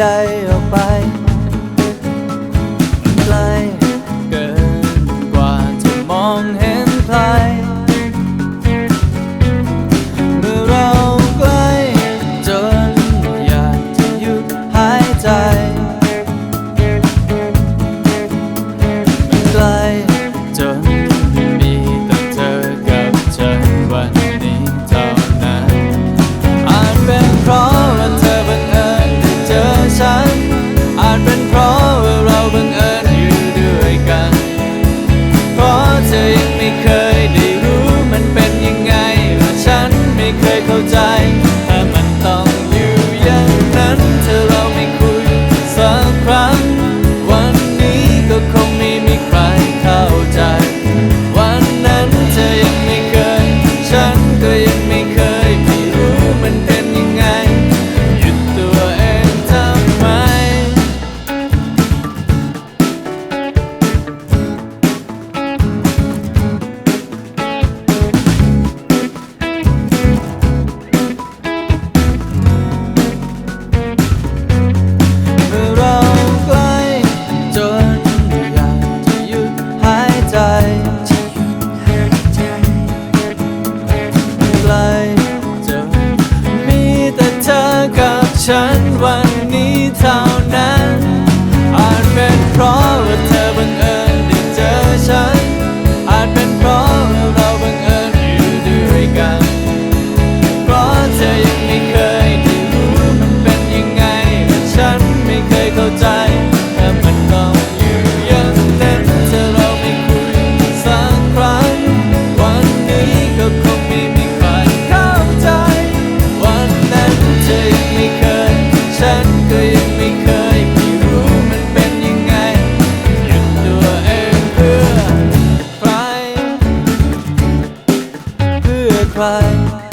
ได้ออกไปไกลเกินกว่าจะมองเห็นันอาจเป็นเพราะเราบังเอิญอยู่ด้วยกัน เพราะเธอยังไม่เคย 참 pride